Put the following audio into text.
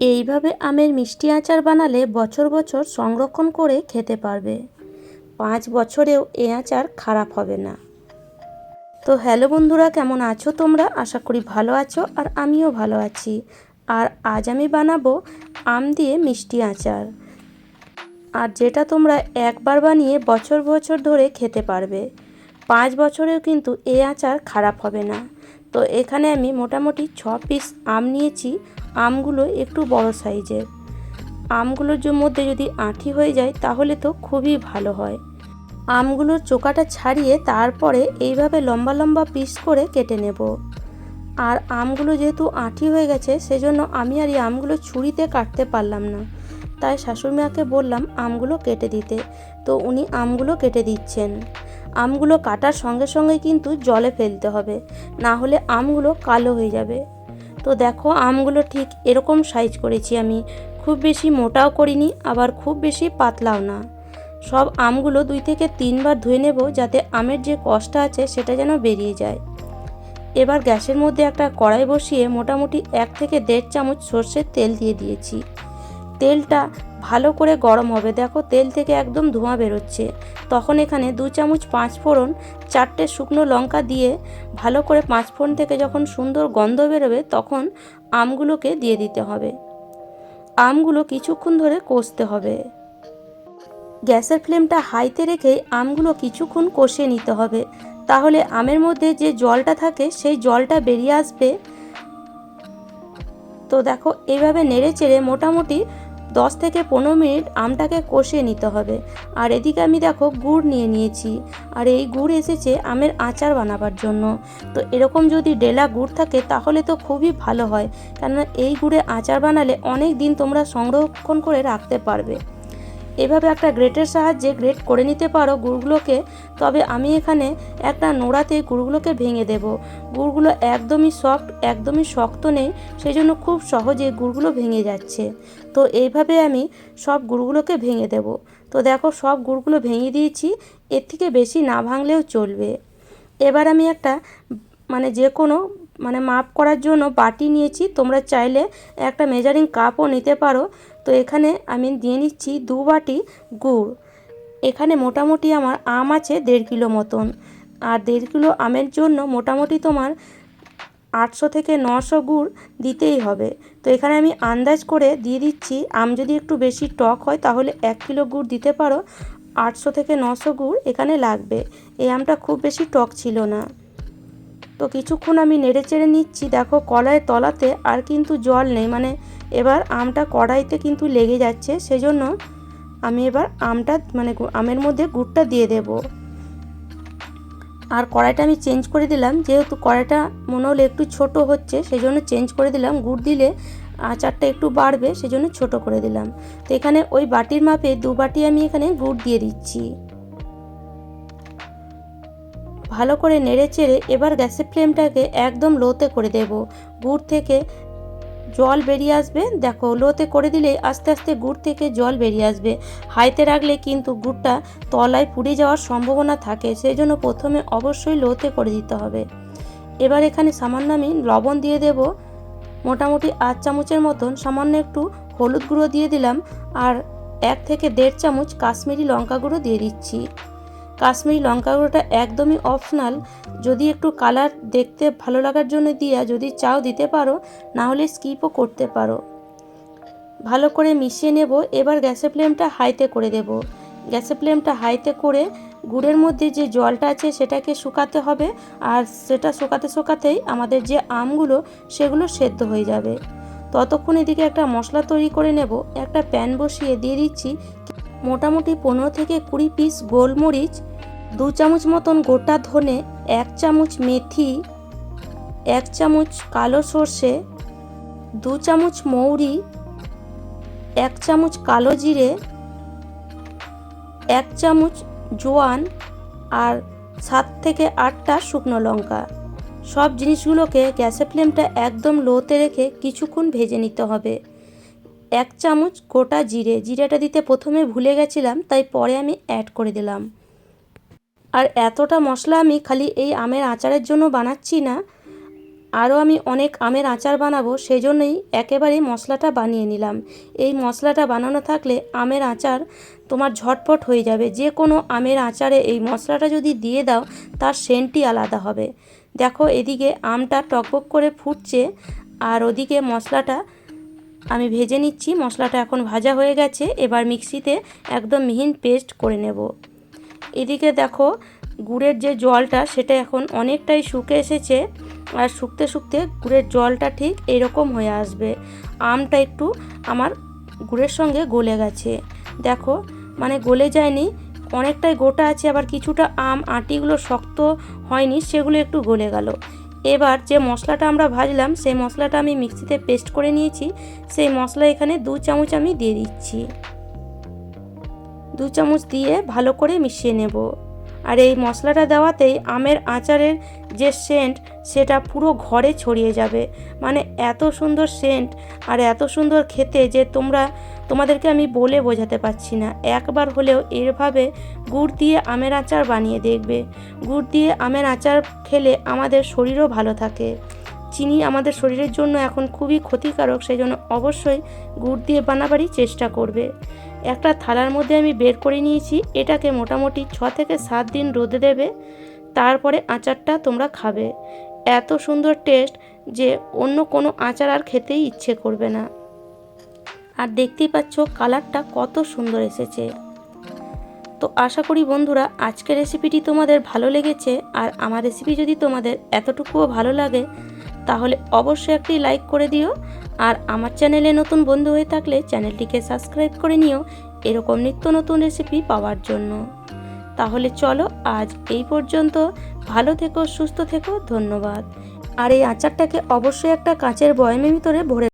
এইভাবে আমের মিষ্টি আচার বানালে বছর বছর সংরক্ষণ করে খেতে পারবে। পাঁচ বছরেও এ আচার খারাপ হবে না। তো হ্যালো বন্ধুরা, কেমন আছো তোমরা? আশা করি ভালো আছো আর আমিও ভালো আছি। আর আজ আমি বানাবো আম দিয়ে মিষ্টি আচার। আর যেটা তোমরা একবার বানিয়ে বছর বছর ধরে খেতে পারবে। পাঁচ বছরেও কিন্তু এ আচার খারাপ হবে না। তো এখানে আমি মোটামুটি ছ পিস আম নিয়েছি। আমগুলো একটু বড় সাইজের। আমগুলোর মধ্যে যদি আঁঠি হয়ে যায়, তাহলে তো খুবই ভালো হয়। আমগুলোর চোকাটা ছাড়িয়ে তারপরে এইভাবে লম্বা লম্বা পিস করে কেটে নেব। আর আমগুলো যেহেতু আঁঠি হয়ে গেছে, সেজন্য আমি আর এই আমগুলো ছুরিতে কাটতে পারলাম না। তাই শাশুড়িমাকে বললাম আমগুলো কেটে দিতে। তো উনি আমগুলো কেটে দিচ্ছেন। আমগুলো কাটার সঙ্গে সঙ্গে কিন্তু জলে ফেলতে হবে। না হলে আমগুলো কালো হয়ে যাবে। তো দেখো, আমগুলো ঠিক এরকম সাইজ করেছি আমি। খুব বেশি মোটাও করিনি, আবার খুব বেশি পাতলাও না। সব আমগুলো দুই থেকে তিনবার ধুয়ে নেব যাতে আমের যে কষ্টটা আছে সেটা যেন বেরিয়ে যায়। এবার গ্যাসের মধ্যে একটা কড়াই বসিয়ে মোটামুটি এক থেকে দেড় চামচ সর্ষের তেল দিয়ে দিয়েছি। তেলটা ভালো করে গরম হবে। দেখো, তেল থেকে একদম ধোঁয়া বেরোচ্ছে। তখন এখানে দু চামচ পাঁচ ফোড়ন, চারটে শুকনো লঙ্কা দিয়ে ভালো করে পাঁচ ফোড়ন থেকে যখন সুন্দর গন্ধ বেরোবে, তখন আমগুলোকে দিয়ে দিতে হবে। আমগুলো কিছুক্ষণ ধরে কষতে হবে। গ্যাসের ফ্লেমটা হাইতে রেখে আমগুলো কিছুক্ষণ কষিয়ে নিতে হবে। তাহলে আমের মধ্যে যে জলটা থাকে, সেই জলটা বেরিয়ে আসবে। তো দেখো এইভাবে নেড়ে চেড়ে মোটামুটি দশ থেকে পনেরো মিনিট আমটাকে কষিয়ে নিতে হবে। আর এদিকে আমি দেখো গুড় নিয়ে নিয়েছি। আর এই গুড় এসেছে আমের আচার বানাবার জন্য। তো এরকম যদি ডেলা গুড় থাকে তাহলে তো খুবই ভালো হয়। কেননা এই গুড়ে আচার বানালে অনেক দিন তোমরা সংরক্ষণ করে রাখতে পারবে। এভাবে একটা গ্রেটের সাহায্যে গ্রেট করে নিতে পারো গুড়গুলোকে, তবে আমি এখানে একটা নোড়াতে গুড়গুলোকে ভেঙে দেব। গুড়গুলো একদমই সফট একদমই শক্ত নেই সেই জন্য খুব সহজে গুড়গুলো ভেঙে যাচ্ছে। তো এইভাবে আমি সব গুড়গুলোকে ভেঙে দেব। তো দেখো সব গুড়গুলো ভেঙে দিয়েছি, এর থেকে বেশি না ভাঙলেও চলবে। এবার আমি একটা মানে যে কোনো মানে মাপ করার জন্য বাটি নিয়েছি। তোমরা চাইলে একটা মেজারিং কাপও নিতে পারো। তো এখানে আমি দিয়ে নিচ্ছি দু বাটি গুড়। এখানে মোটামুটি আমার আম আছে দেড় কিলো মতন। আর দেড় কিলো আমের জন্য মোটামুটি তোমার আটশো থেকে নশো গুড় দিতেই হবে। তো এখানে আমি আন্দাজ করে দিয়ে দিচ্ছি, আম যদি একটু বেশি টক হয় তাহলে এক কিলো গুড় দিতে পারো। আটশো থেকে নশো গুড় এখানে লাগবে। এই আমটা খুব বেশি টক ছিল না। তো কিছুক্ষণ আমি নেড়ে চেড়ে নিচ্ছি। দেখো কলায় তলাতে আর কিন্তু জল নেই। মানে এবার আমটা কড়াইতে কিন্তু লেগে যাচ্ছে। সেজন্য আমি এবার আমটা মানে আমের মধ্যে গুড়টা দিয়ে দেব। আর কড়াইটা আমি চেঞ্জ করে দিলাম। যেহেতু কড়াইটা মনে হলো একটু ছোট হচ্ছে সেই জন্য চেঞ্জ করে দিলাম। গুড় দিলে আচারটা একটু বাড়বে, সেজন্য ছোট করে দিলাম। তো এখানে ওই বাটির মাপে দু বাটি আমি এখানে গুড় দিয়ে দিচ্ছি। ভালো করে নেড়ে চেড়ে এবার গ্যাসের ফ্লেমটাকে একদম লোতে করে দেব। গুড় থেকে জল বেরিয়ে আসবে। দেখো, লোতে করে দিলে আস্তে আস্তে গুড় থেকে জল বেরিয়ে আসবে। হাইতে রাখলে কিন্তু গুড়টা তলায় পুড়ে যাওয়ার সম্ভাবনা থাকে সেই জন্য প্রথমে অবশ্যই লোতে করে দিতে হবে। এবার এখানে সামান্য আমি লবণ দিয়ে দেব। মোটামুটি আধ চামচের মতন, সামান্য একটু হলুদ গুঁড়ো দিয়ে দিলাম। আর এক থেকে দেড় চামচ কাশ্মীরি লঙ্কা গুঁড়ো দিয়ে দিচ্ছি। কাশ্মীরি লঙ্কা গুঁড়োটা একদমই অপশনাল। যদি একটু কালার দেখতে ভালো লাগার জন্য দিয়া যদি চাও দিতে পারো, না হলে স্কিপও করতে পারো। ভালো করে মিশিয়ে নেব। এবার গ্যাসের ফ্লেমটা হাইতে করে দেব। গ্যাসের ফ্লেমটা হাইতে করে গুড়ের মধ্যে যে জলটা আছে সেটাকে শুকাতে হবে। আর সেটা শুকাতে শুকাতেই আমাদের যে আমগুলো, সেগুলো সেদ্ধ হয়ে যাবে। ততক্ষণ এদিকে একটা মশলা তৈরি করে নেব। একটা প্যান বসিয়ে দিয়ে দিচ্ছি। মোটামুটি পনেরো থেকে কুড়ি পিস গোলমরিচ, দু চামচ মতন গোটা ধনে, এক চামচ মেথি, এক চামচ কালো সর্ষে, দু চামচ মৌরি, এক চামচ কালো জিরে, এক চামচ জোয়ান আর সাত থেকে আটটা শুকনো লঙ্কা। সব জিনিসগুলোকে গ্যাসের ফ্লেমটা একদম লোতে রেখে কিছুক্ষণ ভেজে নিতে হবে। এক চামচ গোটা জিরে, জিরেটা দিতে প্রথমে ভুলে গেছিলাম, তাই পরে আমি অ্যাড করে দিলাম। আর এতটা মশলা আমি খালি এই আমের আচারের জন্য বানাচ্ছি না, আরও আমি অনেক আমের আচার বানাবো, সেজন্যই একেবারেই মশলাটা বানিয়ে নিলাম। এই মশলাটা বানানো থাকলে আমের আচার তোমার ঝটপট হয়ে যাবে। যে কোনো আমের আচারে এই মশলাটা যদি দিয়ে দাও, তার সেন্টই আলাদা হবে। দেখো, এদিকে আমটা টকবক করে ফুটছে, আর ওদিকে মশলাটা আমি ভেজে নিচ্ছি, মশলাটা এখন ভাজা হয়ে গেছে, এবার মিক্সিতে একদম মিহিন পেস্ট করে নেব। এদিকে দেখো, গুড়ের যে জলটা, সেটা এখন অনেকটাই শুকে এসেছে, আর শুকতে শুকতে গুড়ের জলটা ঠিক এরকম হয়ে আসবে। আমটা একটু আমার গুড়ের সঙ্গে গলে গেছে। দেখো মানে গলে যায়নি, অনেকটাই গোটা আছে, আবার কিছুটা আম, আটিগুলো শক্ত হয়নি, সেগুলো একটু গলে গেল। এবার যে মশলাটা আমরা ভাজলাম, সেই মশলাটা আমি মিক্সিতে পেস্ট করে নিয়েছি। সেই মশলা এখানে দু চামচ আমি দিয়ে দিচ্ছি। দু চামচ দিয়ে ভালো করে মিশিয়ে নেব। আর এই মশলাটা দেওয়াতেই আমের আচারের যে সেন্ট সেটা পুরো ঘরে ছড়িয়ে যাবে। মানে এত সুন্দর সেন্ট আর এত সুন্দর খেতে যে তোমরা, তোমাদেরকে আমি বলে বোঝাতে পারছি না। একবার হলেও এরভাবে গুড় দিয়ে আমের আচার বানিয়ে দেখবে। গুড় দিয়ে আমের আচার খেলে আমাদের শরীরও ভালো থাকে। চিনি আমাদের শরীরের জন্য এখন খুবই ক্ষতিকারক সেই জন্য অবশ্যই গুড় দিয়ে বানাবারই চেষ্টা করবে। একটা থালার মধ্যে আমি বের করে নিয়েছি, এটাকে মোটামুটি ছ থেকে সাত দিন রোদে দেবে, তারপরে আচারটা তোমরা খাবে। এত সুন্দর টেস্ট যে অন্য কোনো আচার আর খেতেই ইচ্ছে করবে না। আর দেখতেই পাচ্ছ কালারটা কত সুন্দর এসেছে। তো আশা করি বন্ধুরা, আজকের রেসিপিটি তোমাদের ভালো লেগেছে, আর আমার রেসিপি যদি তোমাদের এতটুকুও ভালো লাগে, তাহলে অবশ্যই একটি লাইক করে দিও, আর আমার চ্যানেলে নতুন বন্ধু হয়ে থাকলে চ্যানেলটিকে সাবস্ক্রাইব করে নিও, এরকম নিত্য নতুন রেসিপি পাওয়ার জন্য। তাহলে চলো আজ এই পর্যন্ত। ভালো থেকো, সুস্থ থেকো, ধন্যবাদ। আর এই আচারটাকে অবশ্যই একটা কাঁচের বয়মের ভিতরে ভরে